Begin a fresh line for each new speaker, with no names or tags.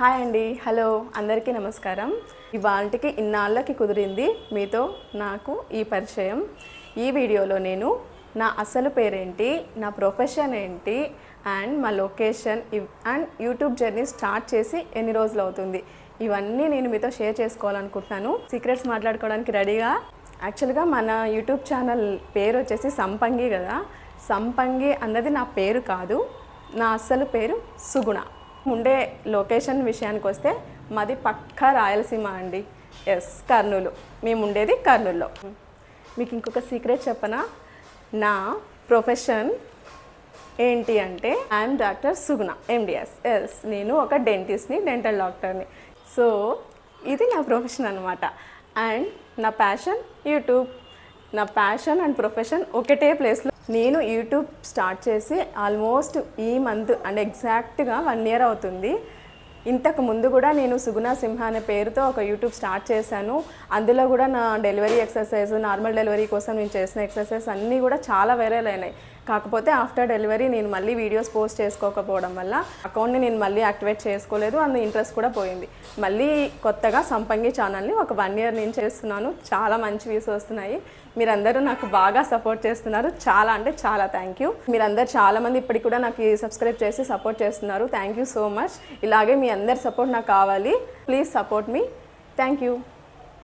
Hi అండి. Hello. అందరికీ నమస్కారం. ఇవాళకి ఇన్నాళ్ళకి కుదిరింది మీతో నాకు ఈ పరిచయం. ఈ వీడియోలో నేను నా అసలు పేరేంటి నా ప్రొఫెషన్ ఏంటి అండ్ మా లొకేషన్ ఇవ్- అండ్ యూట్యూబ్ జర్నీ స్టార్ట్ చేసి ఎన్ని రోజులు అవుతుంది. ఇవన్నీ నేను మీతో షేర్ చేసుకోవాలనుకుంటున్నాను. సీక్రెట్స్ మాట్లాడుకోవడానికి రెడీగా? యాక్చువల్గా మన యూట్యూబ్ ఛానల్ పేరు వచ్చేసి సంపంగి కదా. సంపంగి అన్నది నా పేరు కాదు. నా అసలు పేరు సుగుణ. ఉండే లొకేషన్ విషయానికి వస్తే మాది పక్కా రాయలసీమ అండి. ఎస్ కర్నూలు. మేము ఉండేది కర్నూలులో. మీకు ఇంకొక సీక్రెట్ చెప్పనా? నా ప్రొఫెషన్ ఏంటి అంటే I'm doctor Suguna MDS yes నేను ఒక డెంటిస్ట్ని డెంటల్ డాక్టర్ని. సో ఇది నా ప్రొఫెషన్ అనమాట అండ్ నా ప్యాషన్ యూట్యూబ్. నా ప్యాషన్ అండ్ ప్రొఫెషన్ ఒకటే ప్లేస్లో నేను యూట్యూబ్ స్టార్ట్ చేసి ఆల్మోస్ట్ ఈ మంత్ అండ్ ఎగ్జాక్ట్గా వన్ ఇయర్ అవుతుంది. ఇంతకు ముందు కూడా నేను సుగుణ సింహ అనే పేరుతో ఒక యూట్యూబ్ స్టార్ట్ చేశాను. అందులో కూడా నా డెలివరీ ఎక్సర్సైజ్ నార్మల్ డెలివరీ కోసం నేను చేసిన ఎక్సర్సైజ్ అన్నీ కూడా చాలా వైరల్ అయినాయి. కాకపోతే ఆఫ్టర్ డెలివరీ నేను మళ్ళీ వీడియోస్ పోస్ట్ చేసుకోకపోవడం వల్ల అకౌంట్ని నేను మళ్ళీ యాక్టివేట్ చేసుకోలేదు అందు ఇంట్రెస్ట్ కూడా పోయింది. మళ్ళీ కొత్తగా సంపంగి ఛానల్ని ఒక వన్ ఇయర్ నేను చేస్తున్నాను. చాలా మంచి వ్యూస్ వస్తున్నాయి. మీరందరూ నాకు బాగా సపోర్ట్ చేస్తున్నారు. చాలా అంటే చాలా థ్యాంక్ యూ. మీరందరూ చాలా మంది ఇప్పటికి కూడా నాకు సబ్స్క్రైబ్ చేసి సపోర్ట్ చేస్తున్నారు. Thank you so much. ఇలాగే మీ అందరి సపోర్ట్ నాకు కావాలి. ప్లీజ్ సపోర్ట్ మీ థ్యాంక్ యూ